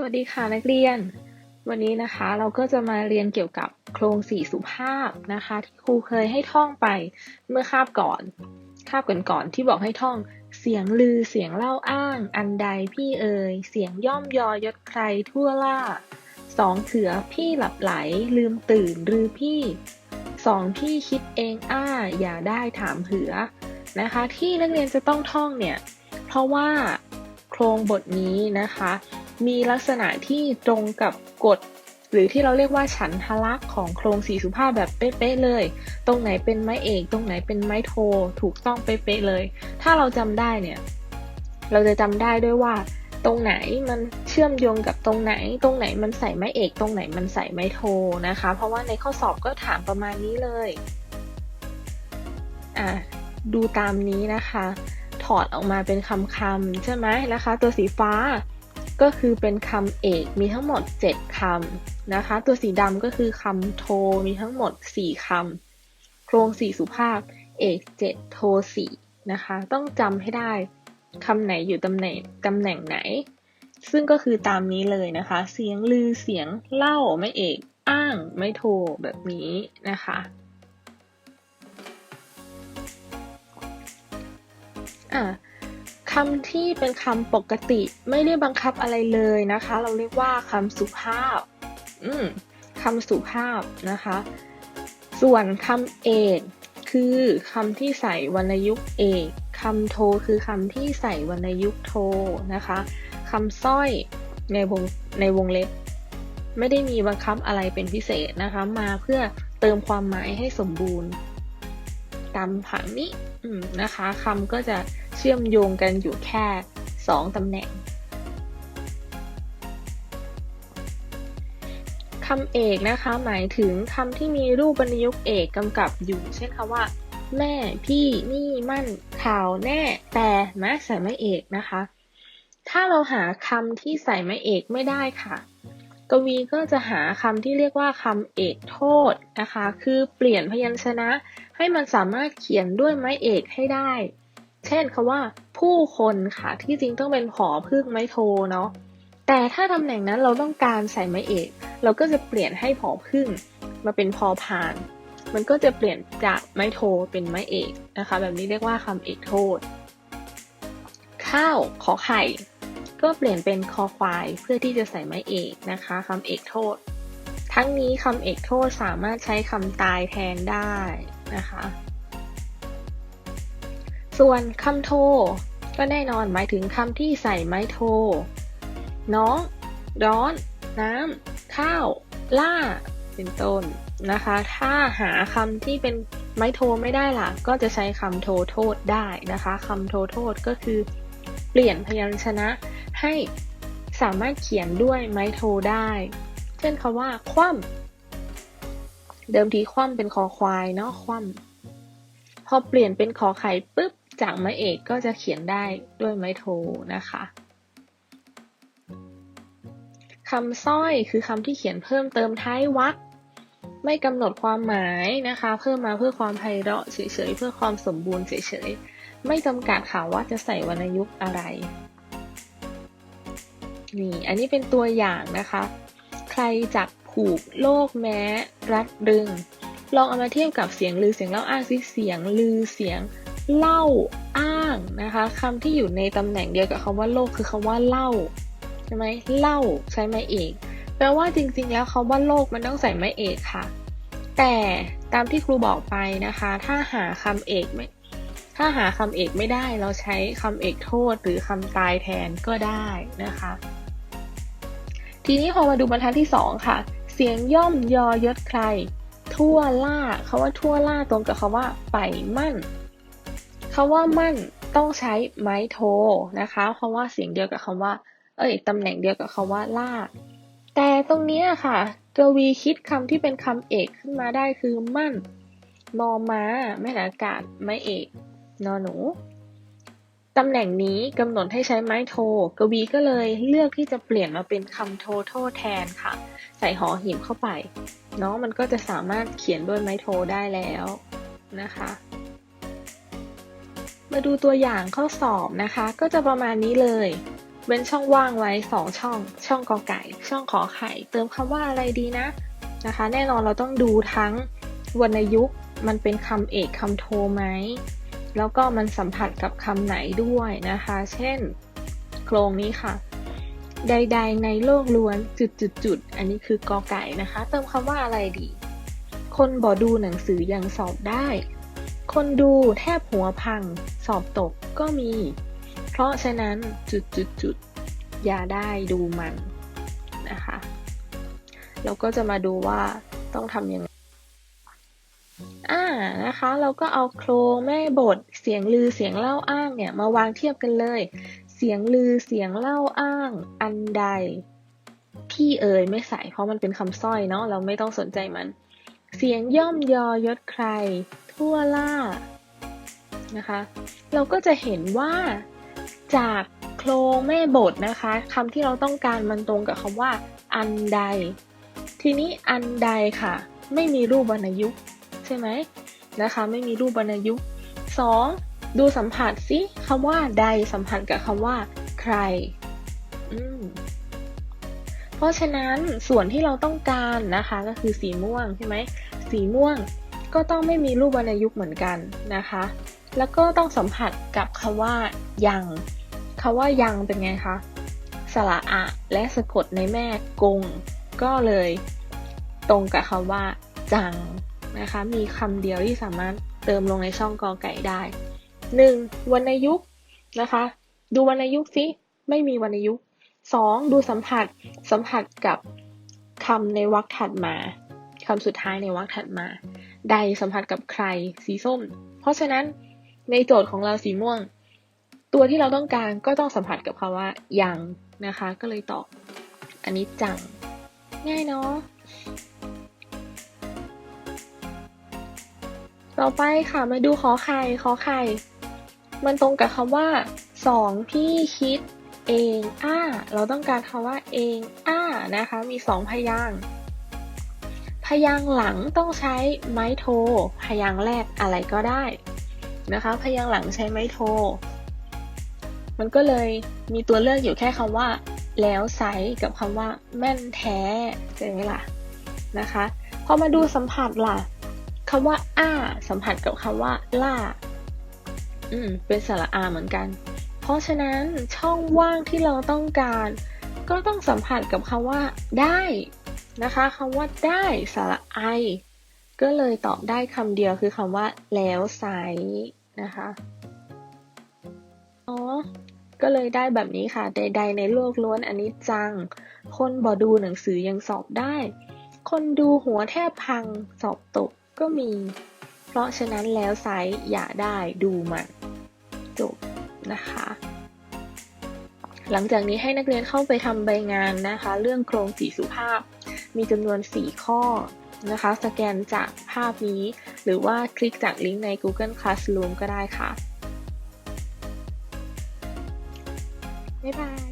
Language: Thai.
สวัสดีค่ะนักเรียน วันนี้นะคะเราก็จะมาเรียนเกี่ยวกับโครงสี่สุภาพนะคะ ที่ครูเคยให้ท่องไปเมื่อคาบก่อนคาบก่อนก่อนที่บอกให้ท่องเสียงลือเสียงเล่าอ้าง อันใดพี่เอ่ยเสียงย่อมยอยศใครทั่วล่าสองเถือพี่หลับไหล ลืมตื่นหรือพี่สองพี่คิดเองอ้า อย่าได้ถามเผือนะคะ ที่นักเรียนจะต้องท่องเนี่ยเพราะว่าโครงบทนี้นะคะ มีลักษณะที่ตรงกับกฎหรือที่เราเรียกว่าฉันทลักษ์ของโครงสีสุภาพแบบเป๊ะๆเลย ตรงไหนเป็นไม้เอก ตรงไหนเป็นไม้โท ถูกต้องเป๊ะๆเลย ถ้าเราจำได้เนี่ย เราจะจำได้ด้วยว่า ตรงไหนมันเชื่อมโยงกับตรงไหน ตรงไหนมันใส่ไม้เอก ตรงไหนมันใส่ไม้โทนะคะ เพราะว่าในข้อสอบก็ถามประมาณนี้เลย อะ ดูตามนี้นะคะ ถอดออกมาเป็นคำคำๆใช่ไหมนะคะ ตัวสีฟ้า ก็คือเป็นคำเอกมีทั้งหมด 7 คำนะคะ ตัวสีดำก็คือคำโทมีทั้งหมด 4 คำ โครงสี่สุภาพ เอก 7 โท4นะคะ ต้องจำให้ได้คำไหนอยู่ตำแหน่งตำแหน่งไหน ซึ่งก็คือตามนี้เลยนะคะ เสียงลือเสียงเล่าไม่เอกอ้างไม่โทแบบนี้นะคะอะ คำที่เป็นคำปกติไม่ได้บังคับอะไรเลยนะคะ เราเรียกว่าคำสุภาพ อืมคำสุภาพนะคะ ส่วนคำเอกคือคำที่ใส่วรรณยุกต์เอกคำโทคือคำที่ใส่วรรณยุกต์โทนะคะคำสร้อยในวงในวงเล็บ ไม่ได้มีบังคับอะไรเป็นพิเศษนะคะ มาเพื่อเติมความหมายให้สมบูรณ์ ตามผังนี้อืมนะคะคำก็จะ เชื่อมโยงกันอยู่แค่ 2 ตำแหน่งคำเอกนะคะ หมายถึงคำที่มีรูปบรรยุกเอกกำกับอยู่ เช่นคำว่า แม่พี่นี่มั่นข่าวแน่แต่แม้ใส่ไม่เอกนะคะ ถ้าเราหาคำที่ใส่ไม่เอกไม่ได้ค่ะ กวีก็จะหาคำที่เรียกว่าคำเอกโทษนะคะ คือเปลี่ยนพยัญชนะให้มันสามารถเขียนด้วยไม้เอกให้ได้ เช่นคำว่า ผู้คนค่ะ ที่จริงต้องเป็นผอพึ่งไม้โทเนาะแต่ถ้าตำแหน่งนั้นเราต้องการใส่ไม้เอก เราก็จะเปลี่ยนให้ผอพึ่งมาเป็นพอพาน มันก็จะเปลี่ยนจากไม้โทเป็นไม้เอกนะคะ แบบนี้เรียกว่าคำเอกโทษ ข้าวขอไข่ ก็เปลี่ยนเป็นคอควายเพื่อที่จะใส่ไม้เอกนะคะคำเอกโทษ ทั้งนี้คำเอกโทษสามารถใช้คำตายแทนได้นะคะ ส่วนคำโท ก็แน่นอนหมายถึงคำที่ใส่ไม้โท น้อง ร้อน น้ำ ข้าว ล่า เป็นต้นนะคะ ถ้าหาคำที่เป็นไม้โทไม่ได้ล่ะ ก็จะใช้คำโทโทษได้นะคะคำโทโทษก็คือเปลี่ยนพยัญชนะให้สามารถเขียนด้วยไม้โทได้ เช่นคำว่า คว่ำเดิมทีคว่ำเป็นคอควายเนาะคว่ำพอเปลี่ยนเป็นขอไข่ปุ๊บ จากไม้เอกก็จะเขียนได้ด้วยไม้โทนะคะคำสร้อยคือคำที่เขียนเพิ่มเติมท้ายวรรคไม่กำหนดความหมายนะคะ เพิ่มมาเพื่อความไพเราะเฉยๆเพื่อความสมบูรณ์เฉยๆไม่จำกัดค่ะว่าจะใส่วรรณยุกต์อะไรนี่อันนี้เป็นตัวอย่างนะคะ ใครจักผูกโลกแม้ รัดรึง ลองเอามาเทียบกับเสียงลือเสียงเล่าอ้างซิเสียงลือเสียง เล่าอ้างนะคะคำที่อยู่ในตำแหน่งเดียวกับคำว่าโลกคือคำว่าเล่าใช่ไหมเล่าใช้ไม้เอกแปลว่าจริงๆ แล้วคำว่าโลกมันต้องใส่ไม้เอกค่ะ แต่ตามที่ครูบอกไปนะคะ ถ้าหาคำเอกไม่ถ้าหาคำเอกไม่ได้เราใช้คำเอกโทษหรือคำตายแทนก็ได้นะคะ ทีนี้พอมาดูบรรทัดที่สองค่ะ เสียงย่อมยอยศใคร ทั่วล่าคาว่าทั่วล่าตรงกับคาว่าไปมั่น คาว่ามั่นต้องใช้ไม้โทนะคะเพราะว่าเสียงเดียวกับคำว่า เอ้ยตำแหน่งเดียวกับคำว่าล่า แต่ตรงนี้ค่ะกวีคิดคำที่เป็นคำเอกขึ้นมาได้คือมั่นมอม้าแม่นอากาศไม้เอกนอหนูตำแหน่งนี้กำหนดให้ใช้ไม้โท กวีก็เลยเลือกที่จะเปลี่ยนมาเป็นคำโทโทแทนค่ะ ใส่หอหีบเข้าไปเนาะมันก็จะสามารถเขียนด้วยไม้โทได้แล้วนะคะ มาดูตัวอย่างข้อสอบนะคะ ก็จะประมาณนี้เลย เว้นช่องว่างไว้สองช่อง ช่องกอไก่ ช่องขอไข่ เติมคำว่าอะไรดีนะนะคะ แน่นอนเราต้องดูทั้งวรรณยุกต์มันเป็นคำเอกคำโทไหม แล้วก็มันสัมผัสกับคำไหนด้วยนะคะ เช่น โครงนี้ค่ะ ใด ๆ ในโลกล้วนจุดๆๆอันนี้คือกอไก่นะคะ เติมคำว่าอะไรดี คนบ่ดูหนังสือยังสอบได้ คนดูแทบหัวพัง สอบตกก็มี เพราะฉะนั้นจุดจุดจุดๆอย่าได้ดูมันนะคะเราก็จะมาดูว่าต้องทำยังไงอ่านะคะ เราก็เอาโครงแม่บท เสียงลือเสียงเล่าอ้างเนี่ยมาวางเทียบกันเลย เสียงลือเสียงเล่าอ้าง อันใด ที่เอ่ยไม่ใส่เพราะมันเป็นคำสร้อยเนาะเราไม่ต้องสนใจมัน เสียงย่อมยอยศใคร ทั่วล่านะคะ เราก็จะเห็นว่าจากโครงแม่บทนะคะคำที่เราต้องการมันตรงกับคำว่า อันใด ทีนี้อันใดค่ะ ไม่มีรูปวรรณยุกต์ใช่ไหมนะคะ ไม่มีรูปวรรณยุกต์สองดูสัมผัสสิคำว่าใดสัมผัสกับคำว่า ใครอืมเพราะฉะนั้นส่วนที่เราต้องการนะคะก็คือสีม่วงใช่ไหมสีม่วง ก็ต้องไม่มีรูปวรรณยุกต์เหมือนกันนะคะ แล้วก็ต้องสัมผัสกับคำว่ายังคำว่ายังเป็นไงคะสระอะและสะกดในแม่กง ก็เลยตรงกับคำว่า จังนะคะ มีคำเดียวที่สามารถเติมลงในช่องกอไก่ได้ 1. วรรณยุกต์นะคะ ดูวรรณยุกต์สิไม่มีวรรณยุกต์ 2. ดูสัมผัสสัมผัสกับคำในวรรคถัดมาคำสุดท้ายในวรรคถัดมา ใดสัมผัสกับใครสีส้ม เพราะฉะนั้นในโจทย์ของเราสีม่วง ตัวที่เราต้องการก็ต้องสัมผัสกับคำว่ายังนะคะ ก็เลยตอบอันนี้จัง ง่ายเนาะต่อไปค่ะมาดูขอไข่ขอไข่ มันตรงกับคำว่าสองพี่คิดเองอ้า เราต้องการคำว่าเองอ้านะคะ มีสองพยางค์ พยางหลังต้องใช้ไม้โท พยางแรกอะไรก็ได้นะคะ พยางหลังใช้ไม้โท มันก็เลยมีตัวเลือกอยู่แค่คำว่า แล้วไซส์กับคำว่า แม่นแท้ใช่ไหมล่ะนะคะพอมาดูสัมผัสล่ะคำว่า อ้า สัมผัสกับคำว่า ล่า อืม เป็นสระอาเหมือนกัน เพราะฉะนั้นช่องว่างที่เราต้องการ ก็ต้องสัมผัสกับคำว่า ได้ นะคะคำว่าได้สระไอ ก็เลยตอบได้คำเดียวคือคำว่า แล้วไซส์นะคะอ๋อก็เลยได้แบบนี้ค่ะ ใด ๆ ในโลกล้วนอันนี้จัง คนบ่ดูหนังสือยังสอบได้ คนดูหัวแทบพังสอบตกก็มี เพราะฉะนั้นแล้วไซส์อย่าได้ดูมัน จบนะคะ หลังจากนี้ให้นักเรียนเข้าไปทำใบงานนะคะ เรื่องโครงสีสุภาพ มีจำนวน 4 ข้อนะคะ สแกนจากภาพนี้ หรือว่าคลิกจากลิงก์ใน Google Classroom ก็ได้ค่ะ บ๊ายบาย